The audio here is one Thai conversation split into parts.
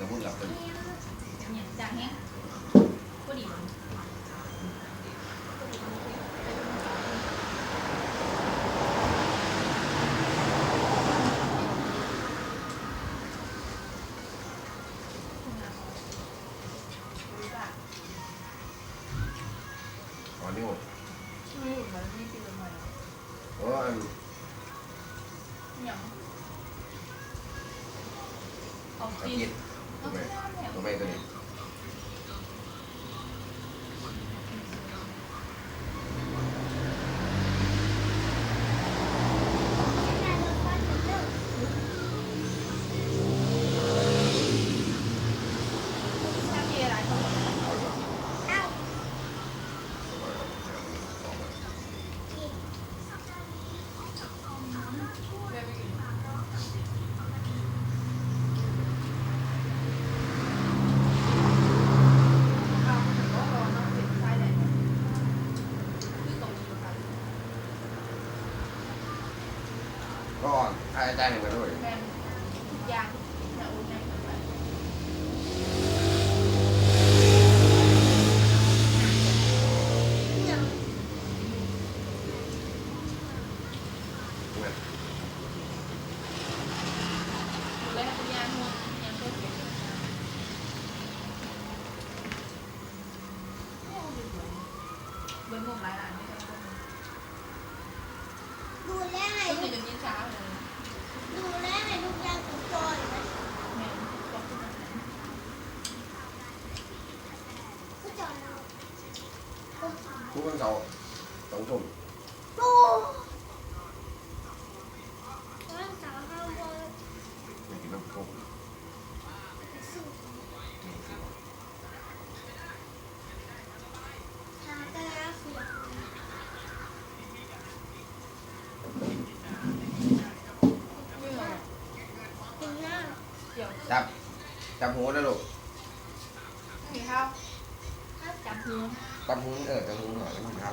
เดี๋ยวพูดหลับเล ยเนี่ยจางเนี้ยก็ดีมัน อ๋อนี่หมด ไม่หยุดมันนี่คือมัน โอ้อัน ยังเอา อา จี กิ น น เอา ทำไม ไปแล้ว ทำไมตัวนี้ ถ้าพี่อะไรเขาบอก เอาดีกว่า เอ้า เรียกไปกินข้าวถึงก็รอน้องเจ็บใช่แหละคือตรงนี้ค่ะ ก็ค่าใช้จ่ายหนึ่งกันด้วยแม่ยางนะอุ้นแม่ไปเนี่ยคุณยายหัวยังเพิ่มเก็บเบิ้งงหลายหลานไม่ได้เบิ้ง ดูแลให้ เพิ่งจะยินเช้าเลย ดูแลให้ทุกอย่างถูกต้องนะ แม่บอกขึ้นมา ก็จอดเรา ทุกวันเสาร์สองทุ่มปูวันเสาร์ห้าโมงไปกินน้ำส้มสุดทางแต่ละเสียงถึงหน้าเดี๋ยวจับ จับหูนะลูกไม่มีข้าว จับมือจับหูเออจับหูหน่อยแล้วมันเท้า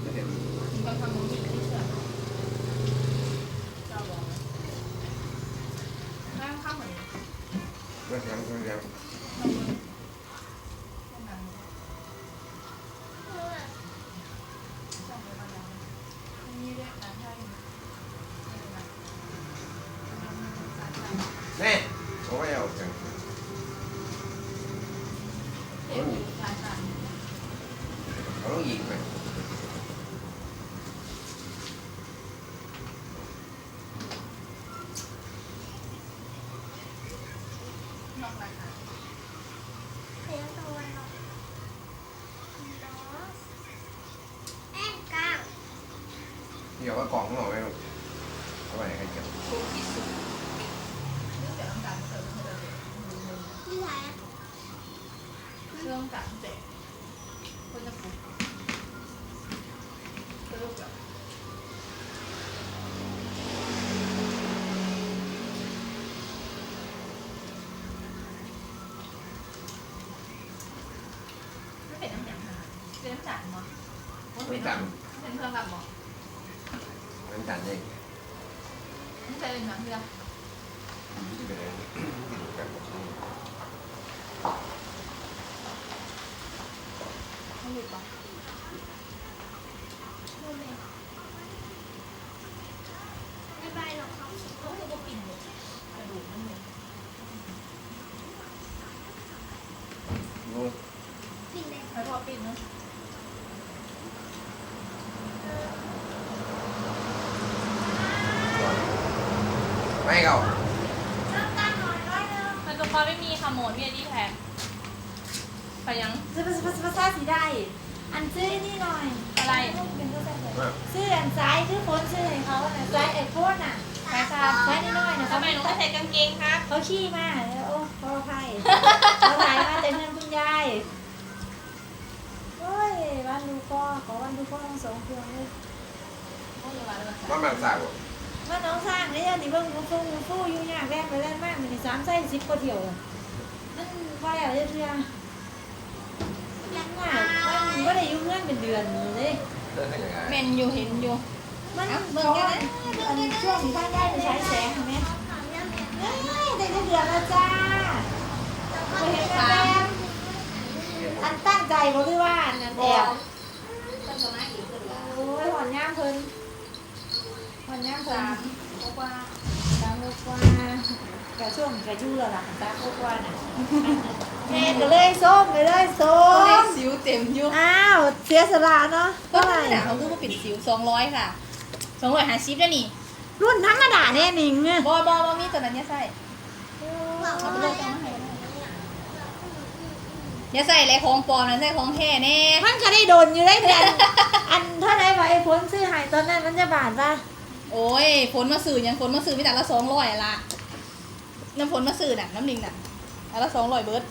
ไม่เห็น บางครั้งมันมีที่เสือเจ้าบอกนั่งข้าวเหมือน ไม่เสียงไม่เสียง แน่โอ้ยเอาจังเขาต้องยิงไห เครื่องจักรเจ็บคนจะปลุกก็ลูกแบบไม่เป็นน้ำยำนะเป็นน้ำจัดมั้งเป็นน้ำเป็นเครื่องแบบมั้งมันจันเองไม่ใช่เป็นน้ำเพื่อที่เป็นอะไรที่ดูกันหมดนี่ไม่ หลุดปะดูเลยไม่ไปหรอกครับเขาจะก็ปิ่นเลยกระดูกมันเลยดูปิดเลยไม่พอปิ่นเนาะไม่เขาน้ำตาลหน่อยร้อยหนึงมันก็พอไม่มีคาโมนมีอดีแทน ไปยังซื้อภาษาภาษาสีได้ อันซื้อนี่หน่อยอะไร เป็นตัวแทนเลยมาซื้ออันซ้ายซื้อโฟนซื้อให้เขาอันซ้ายไอโฟนอะไปครับใช้นิดหน่อยนะทำไมหนูไม่ใส่กางเกงครับเขาขี้มาแล้วโอ้ขออภัยเขาถ่ายมาแต่เพื่อนคุณยายโอ้ยวันดูก็ขอวันดูก็ต้องสองเครื่องเลยว่ามันสร้างบ่ว่าน้องสร้างเนี่ยนี่เบิ่งฟูฟูฟูอยู่ยากแรกไปแล่นมากมันนี่สามไส้สิบกว่าเที่ยวอะมันว่าแล้วเชื่อยังว่ามันว่าได้อยู่ เงื่อนเป็นเดือนเลยเลิกให้ยังไงเมนอยู่เห็นอยู่มันเอ้าเบิ่เบิ่งงกักันนนะนะอันช่วงที่ท่านได้ไปใช้แสงเห็นไหมเฮ้ยได้เดือนแล้วจ้าไปเห็นกันแล้วอันตั้งใจบ่คือว่าอันนั้นแอบโอ้ยหอนย่ามเพิ่นหอนย่ามเพิ่นเพราะว่าสามโลกว่ากะช่วงกะยู่แล้วล่ะสามโลกว่าน่ะ แม่ก็เลยส้มไปเลยส้เลมขสิวเต็มอยู่อ้าวเสียสละเนาะก็เท่าไหไหร่นเขาคือว่าปิดสิวสองร้อยค่ะสองร้อยหาชิปแล้วนี่รุ่นธรรมดาแน่นิงอะบอบอบอมีตัวนั้นเนี่ยใส่เอาไปเลยเอามาให้อย่าใส่อะไรของปลอมนะใส่ของแท้แน่มันก็ได้โดนอยู่ได้เดือนอันเท่าไหร่วะไอ้พ้นซื้อใหายตอนนั้นมันจะบาทป่ะโอ้ยฝนมาสื่อยังฝนมาสื่อมีแต่ละสองร้อยละน้ำฝนมาสื่อน่ะน้ำลิงน่ะอันละสองร้อยเบิร์ด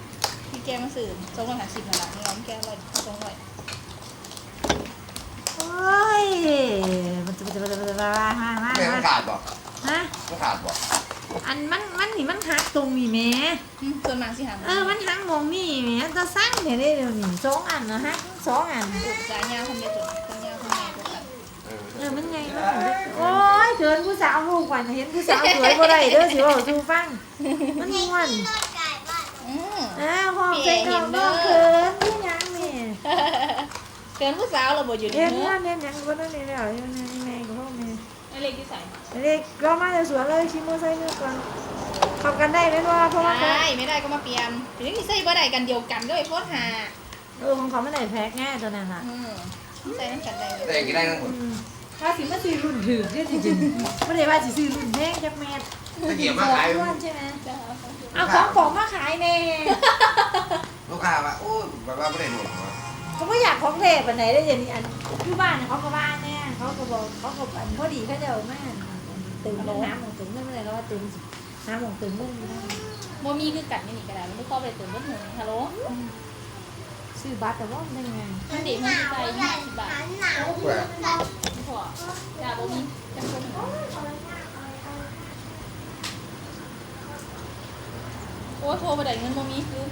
พี่แกมาสื่อสองร้อยหาชิปนั่นแหละน้องแกร้อยสองร้อยโอ้ยมันจะมันจะมันจะมันจะมามามาแม่มันขาดบ่ฮะมันขาดบ่อันมันมันนี่มันหักตรงนี่แหม่อืมส่วนมากสิหาเออมันหักมองนี่แหม่จะสร้างเดี๋ยวนี้เดี๋ยวนี้สองอันนะฮะสองอันสายยาวคนเดียวจบสายยาวคนไหนก็กันเออเออมันไงมันถึงได้โอ้ยเกินผู้สาวลูกกว่าเห็นผู้สาวสวยบ่ได้เด้อสิว่าสู่ฟังมันม่วนที่รถไก่บ้าน อืมอ้าวห้องใจนอกนอกเขินที่ยังนี่เกินผู้สาวเราบ่อยู่ในเรียนเนื้อว่าเรียนยังก็นั่นนี่แล้วยังไงยังไงก็พ่อแม่ไอ้เล็กที่ใส่เด็กเรามาจากสวนเลยชิมโมไซค์เมื่อก่อนทำกันได้ไหมว่าเพราะว่าเขาได้ไม่ได้ก็มาเปลี่ยนหรือที่ใส่บ่ได้กันเดียวกันก็ไปโพสต์หาเออของเขาไม่ได้แพ็คง่ายตัวนั้นอะอืมใส่น้ำกันได้เลยแต่กินได้ทั้งหมด ว่าสิมาซื้อรุ่นถือเนี่ยจริงๆไม่ได้ว่าสิซื้อรุ่นแพงจักแมทตะเกียบมาขายอ้วนใช่ไหมจ้าเอาของของมาขายแน่ลูกค้าว่าโอ้แบบว่าไม่ได้หมดเขาไม่อยากของเทปอันไหนได้อย่างนี้อันที่บ้านเขาก็ว่าแน่เขาก็บอกเขาก็อันพอดีเขาจะเอาแม่ตื่นน้ำของตื่นไม่เป็นไรแล้วว่าตื่นน้ำของตื่นมุ่งอยู่นั่นโมมีคือกัดนี่นี่กระดาษมันไม่เข้าไปเติมรถหนึ่งฮัลโหล ซื้อบัตรแต่ว่าได้ไงมันเด็กมันใส่ยี่สิบบาทหนาวแหวะไม่พอจ้าโมมีจังคนโอ้โทรไปได้เงินโมมีคือ